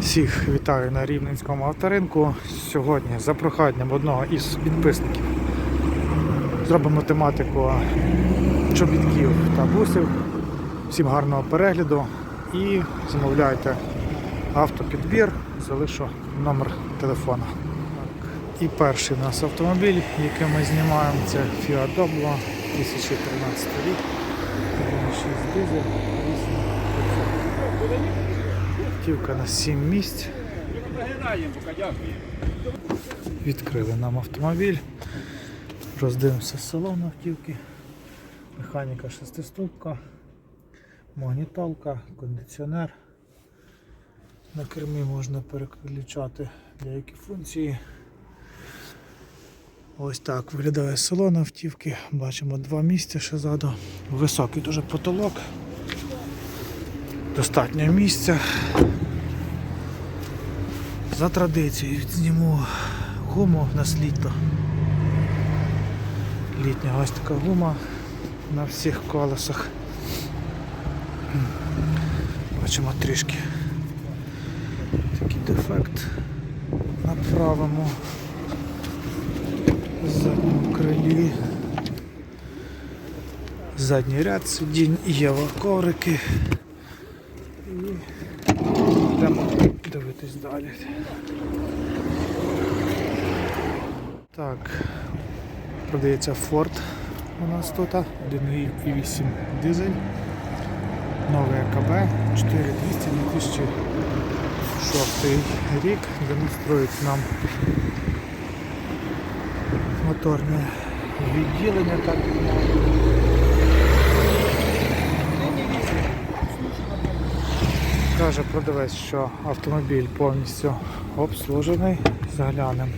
Всіх вітаю на Рівненському авторинку. Сьогодні за проханням одного із підписників зробимо тематику чобітків та бусів. Всім гарного перегляду і замовляйте автопідбір, залишу номер телефона. І перший у нас автомобіль, який ми знімаємо, це Fiat Doblo 2013 рік. 1.6 дизель, 8500. Автівка на 7 місць. Відкрили нам автомобіль. Роздивимося салон автівки. Механіка шестиступка, магнітолка, кондиціонер. На кермі можна переключати деякі функції. Ось так виглядає салон автівки. Бачимо два місця ще ззаду. Високий дуже потолок. Достатньо місця. За традицією зніму гуму в нас літо. Літня ось така гума на всіх колесах. Бачимо трішки такий дефект на правому задньому крилі. Задній ряд сидінь, є коврики. І йдемо дивитись. Так, продається Ford у нас тут, 1.8 дизель, новий АКБ, 4200 2006 рік, демонструють нам моторне відділення, так Каже продавець, що автомобіль повністю обслужений. Заглянемо.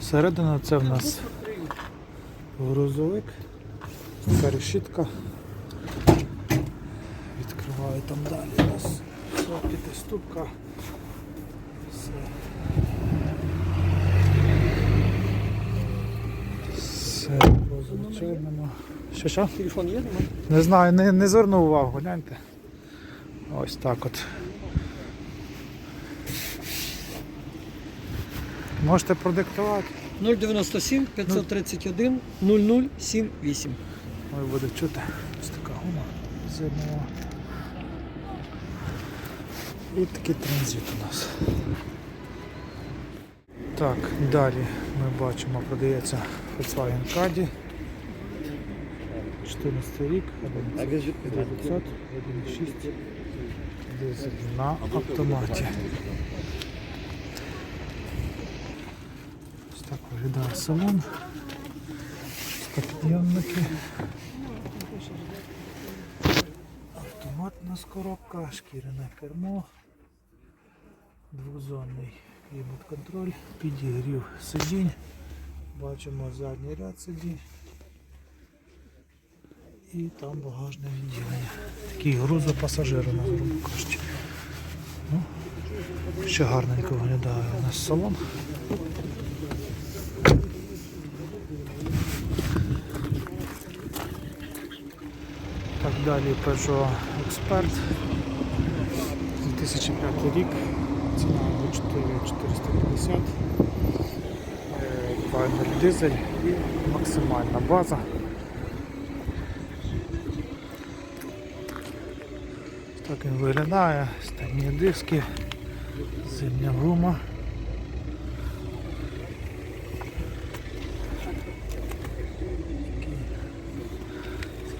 Всередину це в нас грузовик, така решітка. Відкриваю там далі у нас п'ятиступка. Все. Все по звичайному. Що що? Телефон є? Не знаю, не, не звернув увагу, гляньте. Ось так от. Можете продиктувати, 097 531 0078. ви буде чути. Ось така гума зимова. І такий транзит у нас. Так, далі ми бачимо, продається Volkswagen Caddy. 14 рік, 11 900, 1.6 дизель на автоматі. Ось так виглядає салон. Стопідйомники. Автомат у коробка, шкіряне кермо, двозонний клімат-контроль, підігрів сидінь. Бачимо задній ряд сидінь. І там багажне відділення. Такий грузопасажир у нас, грубо кажучи. Ну, ще гарненько виглядає у нас салон. Так далі Peugeot Expert. 2005 рік. Ціна 450. Е, 2.0 дизель і максимальна база. Так він виглядає, стальні диски, зимня гума.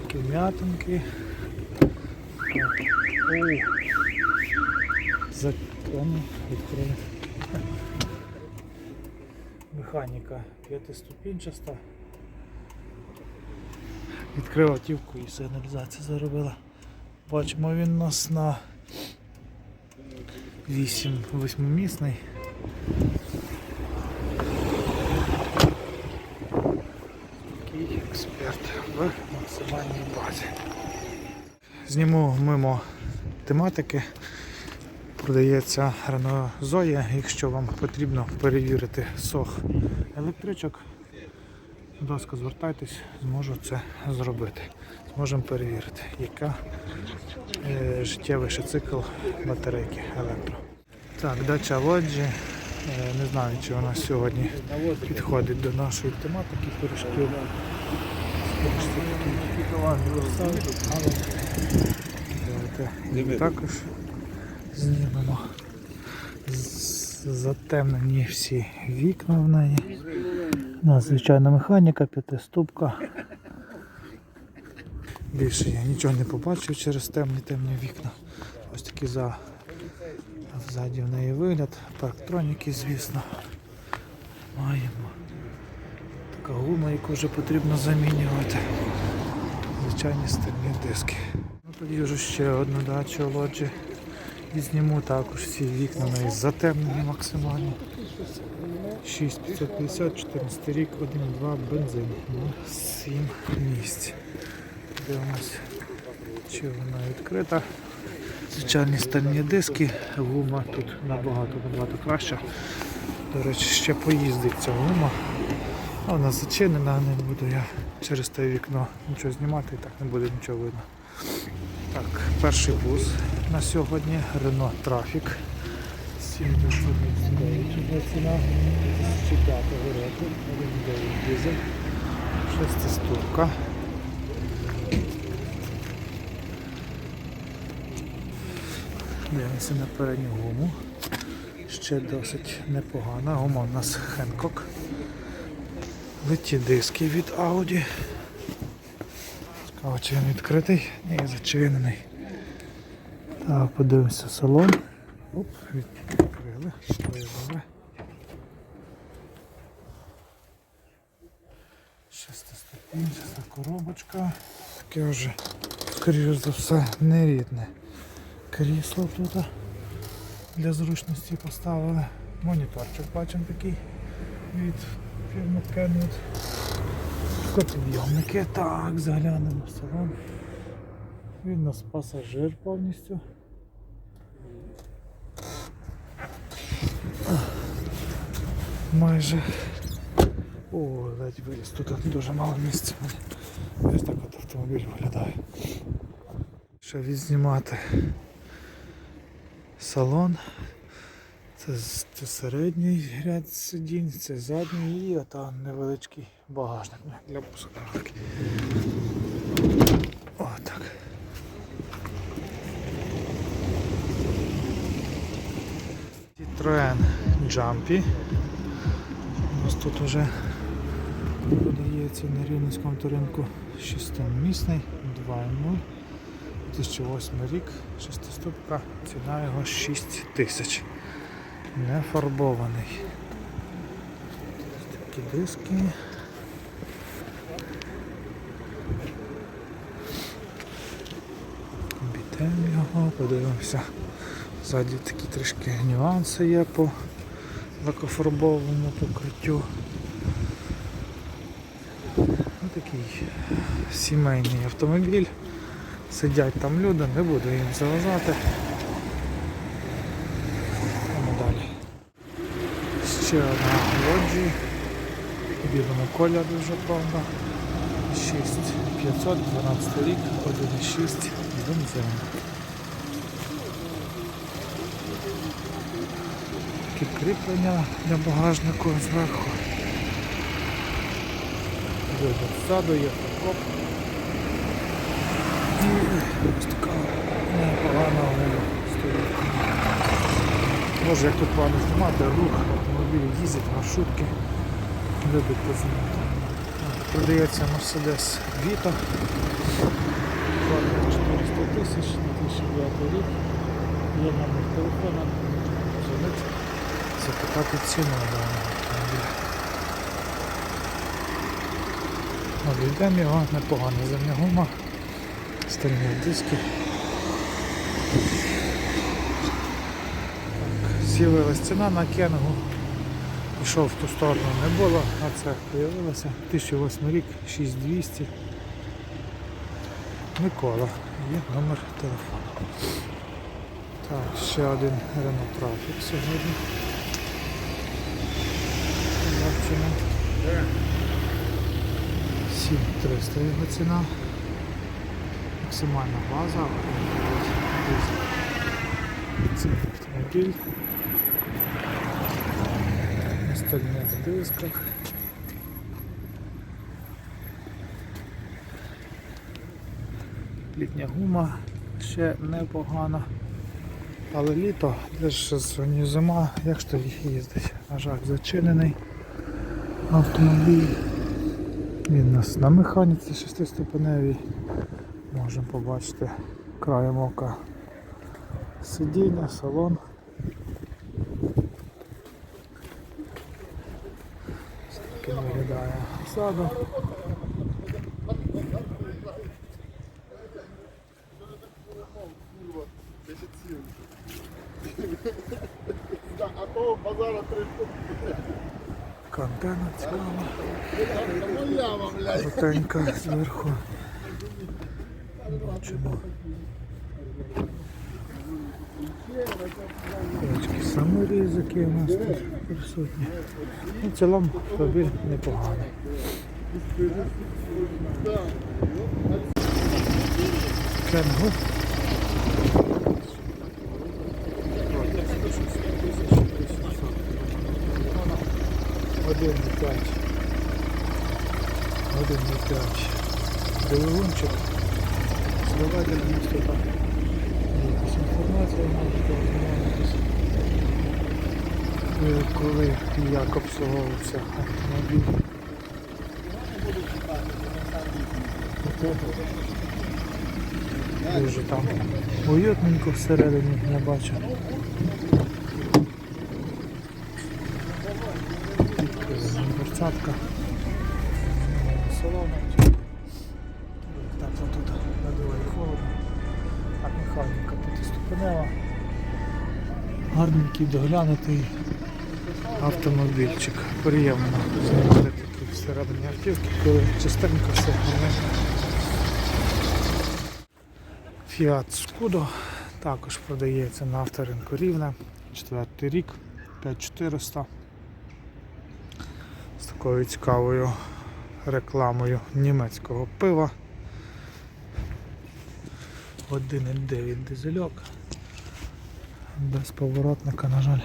Такі м'ятинки. Закон відкрили. Механіка п'ятиступінчаста. Відкрив автівку і сигналізація заробила. Бачимо він нас на 8 восьмимісний. Такий експерт в максимальній базі. Зніму мимо тематики. Продається Renault Zoe, якщо вам потрібно перевірити сох електричок. Будь ласка, звертайтесь, зможу це зробити. Зможемо перевірити, яка е, життєвий ще цикл батарейки електро. Так, дача лоджі. Е, Не знаю, чи вона сьогодні підходить до нашої тематики пиріжків. Давайте також знімемо. Затемнені всі вікна в неї. У нас звичайна механіка, п'ятиступка. Більше я нічого не побачив через темні темні вікна. Ось такі за ззаді в неї вигляд. Парктроніки, звісно. Маємо. Така гума, яку вже потрібно замінювати. Звичайні стальні диски. Ну, тоді вже ще одну дачу лоджі. І зніму також всі вікна неї затемнені максимально. 6550, 14 рік, 1,2 бензин. 7 місць. Дивимось, чи вона відкрита. Звичайні стальні диски, гума тут набагато набагато краща. До речі, ще поїздить ця гума. Вона зачинена, не буду я через те вікно нічого знімати, і так не буде нічого видно. Так, перший бус на сьогодні Renault Traffic. 79 вже ціна 2005 року, 1,9 дизель, шестиступка. Дивимося на передню гуму. Ще досить непогана. Гума у нас Hancock. Литі диски від Audi. Цікаво, чи він відкритий? Ні, зачинений. Так, подивимося салон. Оп, відкрили. Що є добре. Шестиступінчаста коробочка. Таке вже, скоріш за все, нерідне. Крісло тут для зручності поставили. Моніторчик бачимо такий від фірми Kenwood. Скотопідйомники. Так, заглянемо в салон. Він у нас пасажир повністю. Майже. О, ледь виліз. Тут дуже мало місця. Ось так от автомобіль виглядає. Ще відзнімати салон. Це, це середній ряд сидінь, це задній і там невеличкий багажник для посадки. О, так. Citroen Jumpy. У нас тут вже подається на рівненському ринку 6-місний 2.0. 2008 рік, шестиступка, ціна його 6 тисяч. Не фарбований. Такі диски. Бітем його, подивимося. Ззаді такі трішки нюанси є по лакофарбованому покриттю. Ось такий сімейний автомобіль. Сидять там люди, не буду їм заважати. Йдемо далі. Ще одна лоджі. В білому кольорі вже, правда. 6500, 12 рік, 1,6 бензин. Такі для багажнику зверху. Вибір ззаду є фаркоп. І ось така непогана стоїть. Може як тут плану знімати, рух, автомобілі їздять, маршрутки, любить познімати. Продається Mercedes Vito. Вартує 400 тисяч, 2009 рік. Є номер телефона, дзвонити, запитати ціну даного автомобіля. Обійдемо його, непогана земля гума, стальні диски. З'явилась ціна на кенгу. Пішов в ту сторону не було, а це з'явилося. 2008 рік, 6200. Микола. Є номер телефону. Так, ще один Renault Traffic сьогодні. Бачимо. 7300 його ціна. Максимальна база. Це автомобіль. Стальних дисках. Літня гума ще непогана. Але літо, де ж сьогодні зима, як ж тоді їздить? На жаль, зачинений автомобіль. Він у нас на механіці шестиступеневій. Можемо побачити краєм ока сидіння, салон. Ось таким виглядає ззаду. А то базара три штуки. Кантена цікава, Ну я вам, блядь. жовтенька зверху. Бачимо. Очки саморіз, які у нас тут присутні. Ну, в цілому автомобіль непоганий. Кенгу. Один п'ять. Один п'ять. Двигунчик. Зливатель місто там. Якась інформація можете Коли і як обслуговувався автомобіль. Дуже там уютненько всередині я бачу. Мерцатка. Салона. Так, ну механіка п'ятиступенева. Гарненький доглянутий автомобільчик. Приємно знімати такі всередині автівки, коли частенько все гарненько. Fiat Scudo також продається на авторинку Рівне. Четвертий рік, 5400. З такою цікавою рекламою німецького пива. 1,9 дизельок. Без поворотника, на жаль.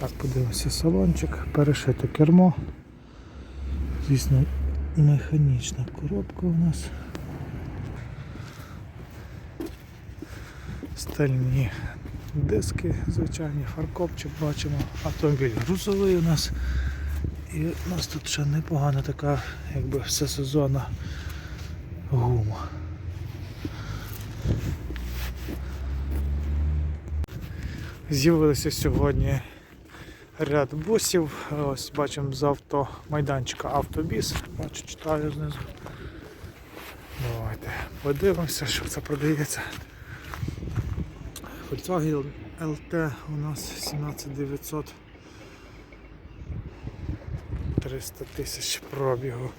Так, подивимося салончик, перешите кермо. Звісно, механічна коробка у нас. Стальні диски, звичайні, фаркопчик бачимо. Автомобіль грузовий у нас. І у нас тут ще непогана така, якби всесезонна гума. З'явилися сьогодні ряд бусів. Ось бачимо з авто майданчика автобіс. Бачу, читаю знизу. Давайте подивимося, що це продається. Volkswagen LT у нас 17900 300 тисяч пробігу.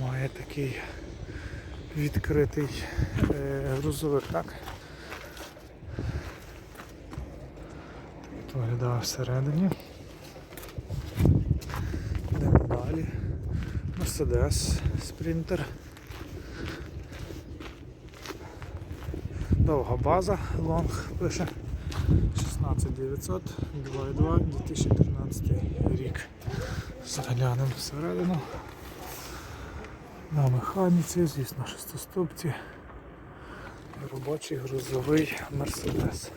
Має такий відкритий е, грузовик, так? Так Виглядає всередині. Йдемо далі. Mercedes Sprinter. Довга база, лонг пише 16900 2.2 2013 рік. Заглянемо всередину. На механіці, звісно, шестиступці. Робочий грузовий Мерседес.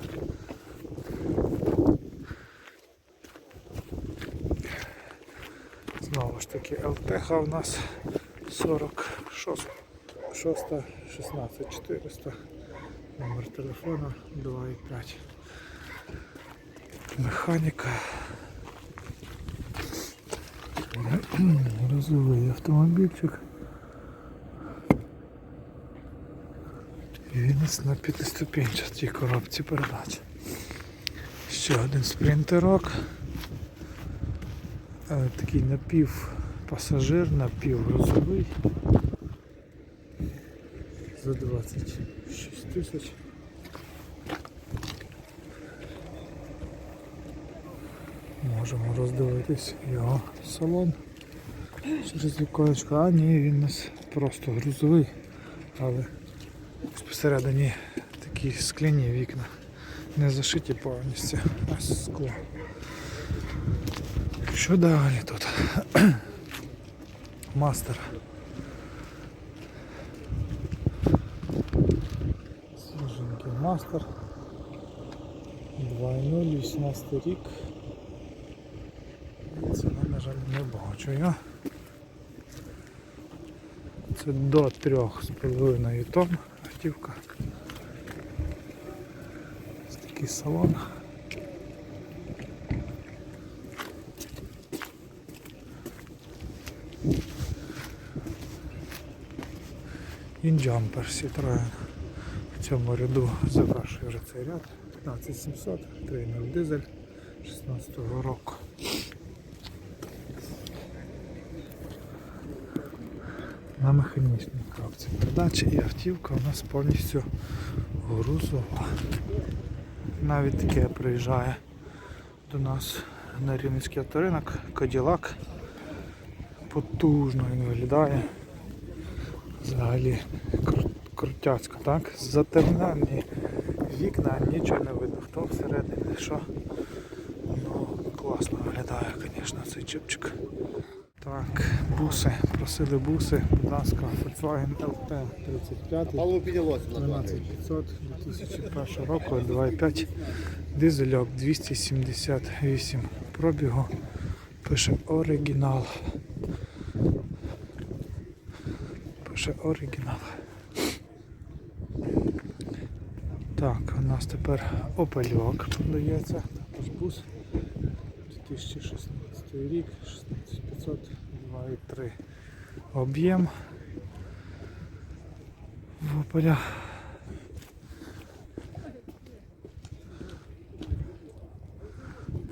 Знову ж таки ЛТХ у нас 46 6 16 400 номер телефона 2,5 механіка Розовий автомобільчик. І Він нас на п'ятиступінчатій коробці передач. Ще один спринтерок. Е, Такий напівпасажир, напівгрузовий. За 26 тисяч. Можемо роздивитись його салон через віконечко. А ні, він у нас просто грузовий, але посередині такі скляні вікна. Не зашиті повністю. Ось скло. Що далі тут? Мастер. Свіженький мастер. 2.0, 18 рік. Ціна, на жаль, не бачу я. Це до 3,5 тонн автівка. Ось такий салон. Інджампер Citroen. В цьому ряду завершує вже цей ряд. 15700, 3.0 дизель 16 року. На механічній коробці передачі і автівка у нас повністю грузова. Навіть таке приїжджає до нас на Рівненський авторинок, Каділак. Потужно він виглядає. Взагалі крутяцько, так? Затернальні вікна, нічого не видно, хто всередині, що. Ну, класно виглядає, звісно, цей чипчик. Так, буси, просили буси, будь ласка, Volkswagen LT 35. Павло піднялося на 12500 2001 року, 2.5 дизельок 278 пробігу. Пише оригінал. Пише оригінал. Так, у нас тепер опельок продається, також бус 2016 рік, 16500, 2.3 об'єм. В опеля.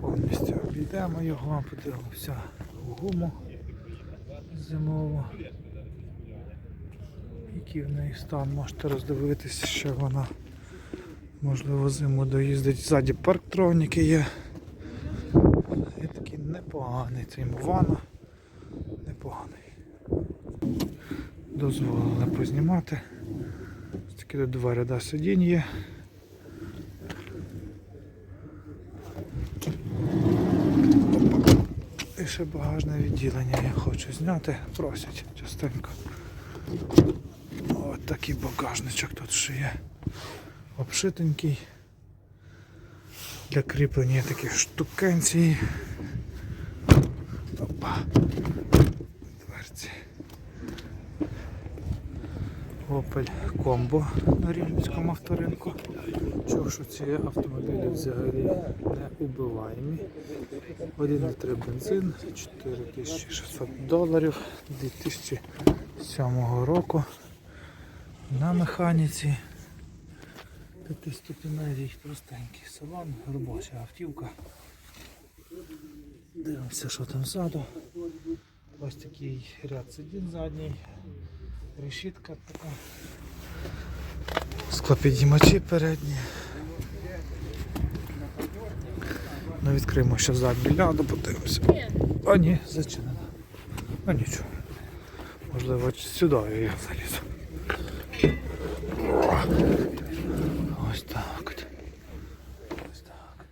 Повністю обійдемо його, подивимося гуму зимову. Який в неї стан, можете роздивитися, що вона можливо зиму доїздить. Ззаді парктроніки є. І такий непоганий цей Мувана. Непоганий. Дозволили познімати. Ось такі тут два ряда сидінь є. І ще багажне відділення я хочу зняти. Просять частенько. Ось такий багажничок тут ще є. Обшитенький. Для кріплення таких штукенцій. Опа. Дверці. Opel Combo на Рівненському авторинку. Чув, що ці автомобілі взагалі не убиваємі. 1,3 бензин, 4600 доларів 2007 року. На механіці. П'ятиступеневий простенький салон, робоча автівка. Дивимося, що там ззаду. Ось такий ряд сидінь задній. Решітка така. Склопідіймачі передні. Ну відкриємо ще задню ляду, подивимося. А ні, зачинено. А нічого. Можливо, сюди я залізу. Ось так. Ось так.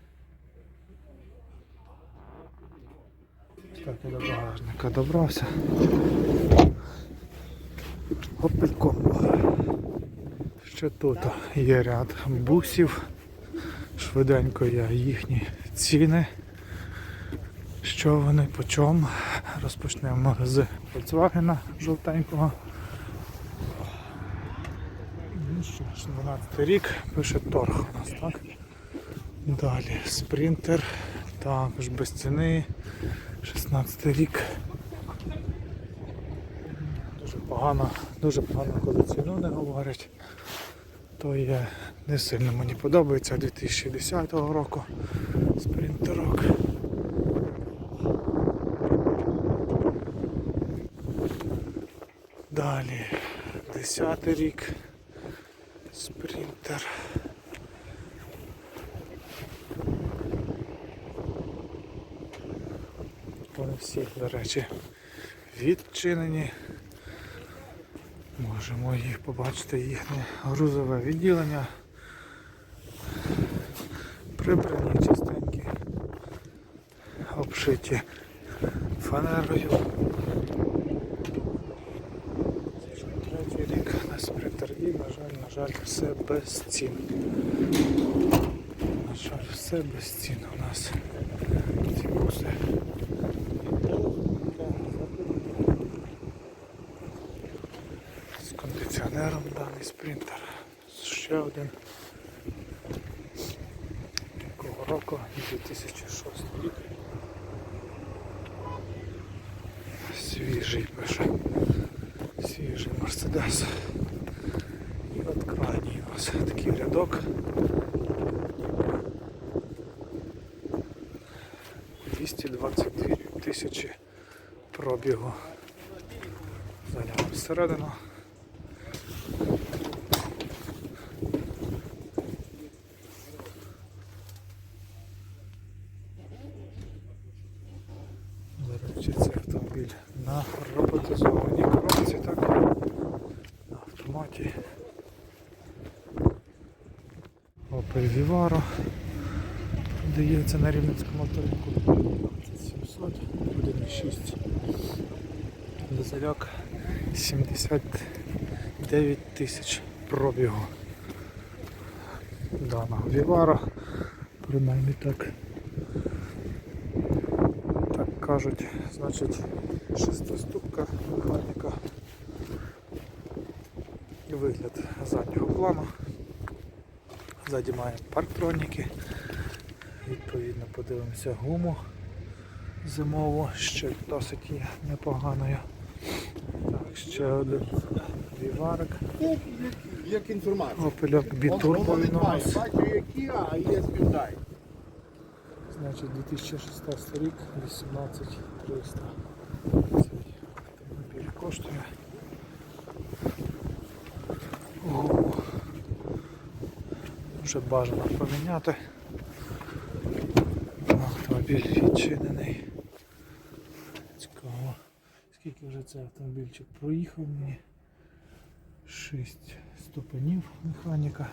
Ось так я до багажника добрався. Ще тут є ряд бусів. Швиденько я їхні ціни. Що вони по чому? Розпочнемо з Volkswagen жовтенького. Ну що ж, 12 рік, пише торг у нас, так? Далі спринтер, також без ціни. 16 рік. Дуже погано, дуже погано, коли ціну не говорять. То є не сильно мені подобається 2010 року спринтерок. Далі 10 рік спринтер. Вони всі, до речі, відчинені. Можемо їх побачити їхнє грузове відділення. Прибрані частенькі, обшиті фанерою. Третій рік на спринтер і, на жаль, на жаль, все без цін. На жаль, все без цін у нас. Ці буси. З кондиціонером даний спринтер. Ще один. Якого року? 2006 рік. Свіжий пише. Свіжий Мерседес. І от крайній у нас такий рядок. 222 тисячі пробігу. Заглянемо всередину. До речі, цей автомобіль на роботизованій коробці, так? На автоматі. Opel Vivaro продається на Рівненському авторинку 700, 1,6 дизельок 79 тисяч пробігу даного Vivaro, принаймні так. Так кажуть, значить шестиступка механіка. І вигляд заднього плану. Ззаді має парктроніки. Відповідно подивимося гуму зимову, ще досить є непоганою. Так, ще один віварик. Як, інформація. Опельок бітурбо він у нас. Бачу, які, а є Hyundai. Значить 2016 рік 18300. Цей автомобіль коштує. Гуму. Вже бажано поміняти. Автомобіль відчинений. Цікаво. Скільки вже цей автомобільчик проїхав мені? 6 ступенів механіка.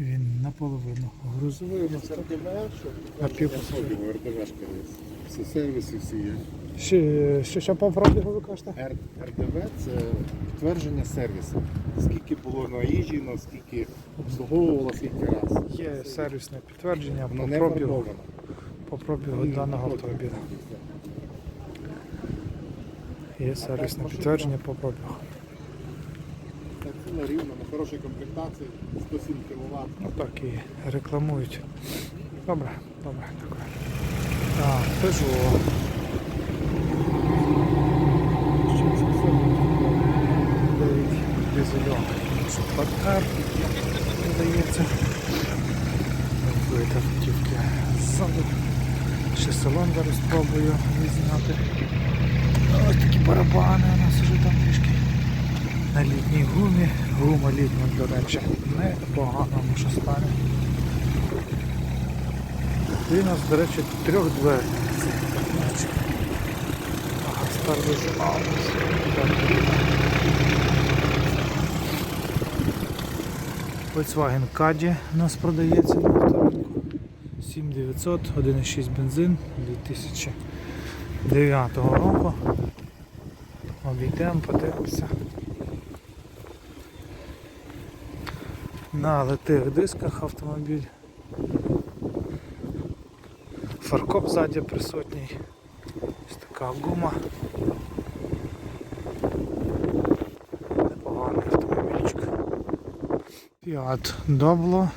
Він наполовину грузовий. Це РДВ, що? На пів. РДВшка є. Всі сервіси всі є. Ще, що, що по пробігу ви кажете? РДВ це підтвердження сервісу. Скільки було наїжджено, скільки обслуговувало, скільки раз. Є сервісне підтвердження Воно по не пробігу, фарбовано. по пробігу даного автомобіля. Є сервісне підтвердження по пробігу. Так, це на рівно, на хорошій комплектації, 107 кВт. Ну так і рекламують. Добре, добре, дякую. Так, Peugeot. Ще це все. Дев'ять дизельок. Суперкар продається. Вид автівки ззаду. Ще салон зараз спробую відзняти. Ось такі барабани у нас вже там трішки на літній гумі. Гума літня, до речі, не в поганому що стані. І у нас, до речі, трьох дверей. Ага, стар зажимав. Volkswagen Caddy у нас продається на авторинку. 7900, 1,6 бензин 2009 року. Обійдемо, подивимося. На литих дисках автомобіль. Фаркоп ззаді присутній. Ось така гума. Непоганий автомобільчик. Fiat Doblo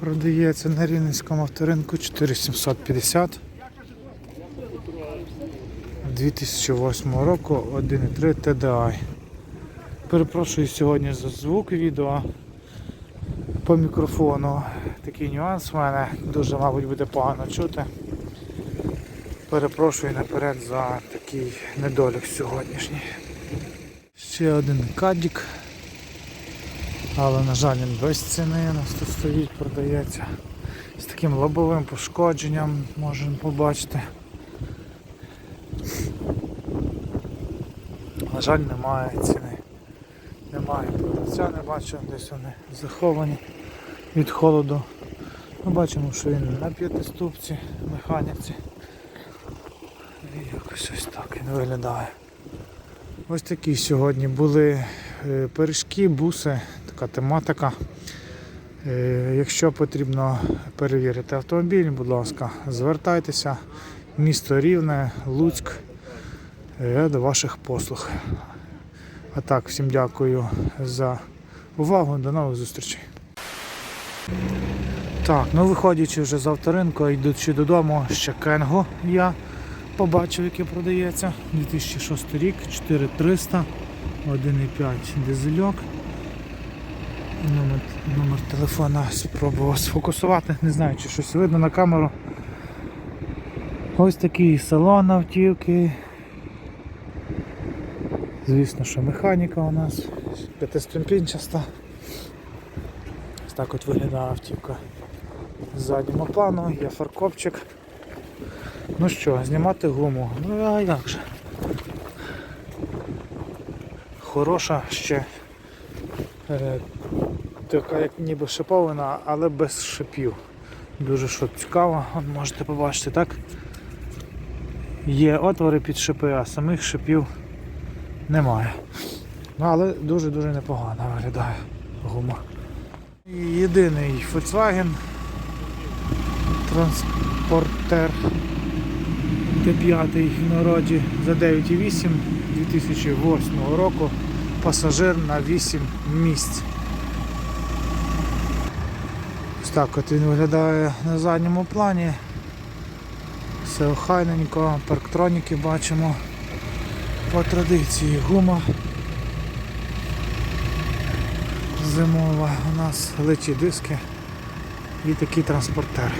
продається на Рівненському авторинку 4750. 2008 року 1.3 TDI. Перепрошую сьогодні за звук відео по мікрофону. Такий нюанс в мене дуже, мабуть, буде погано чути. Перепрошую наперед за такий недолік сьогоднішній. Ще один кадік. Але, на жаль, він без ціни у нас тут стоїть, продається. З таким лобовим пошкодженням можемо побачити. На жаль, немає ціни. Немає продавця, не бачу, десь вони заховані від холоду. Ми бачимо, що він на п'ятиступці, механіці. І якось ось так він виглядає. Ось такі сьогодні були е, пиріжки, буси, така тематика. Е, Якщо потрібно перевірити автомобіль, будь ласка, звертайтеся. Місто Рівне, Луцьк. е, до ваших послуг. А так, всім дякую за увагу. До нових зустрічей. Так, ну виходячи вже з авторинку, йдучи додому, ще Кенго я побачив, яке продається. 2006 рік, 4300, 1,5 дизельок. Номер, номер телефона спробував сфокусувати, не знаю, чи щось видно на камеру. Ось такий салон автівки. Звісно, що механіка у нас п'ятиступінчаста. Ось так от виглядає автівка з заднього плану, є фаркопчик. Ну що, знімати гуму. Ну а як же? Хороша ще е, така як ніби шипована, але без шипів. Дуже що цікаво, От можете побачити, так? Є отвори під шипи, а самих шипів немає. Ну, але дуже-дуже непогано виглядає гума. Єдиний Volkswagen транспортер Т5 в народі за 9,8 2008 року. Пасажир на 8 місць. Ось так от він виглядає на задньому плані. Все охайненько, парктроніки бачимо. По традиції гума зимова у нас литі диски і такий транспортер.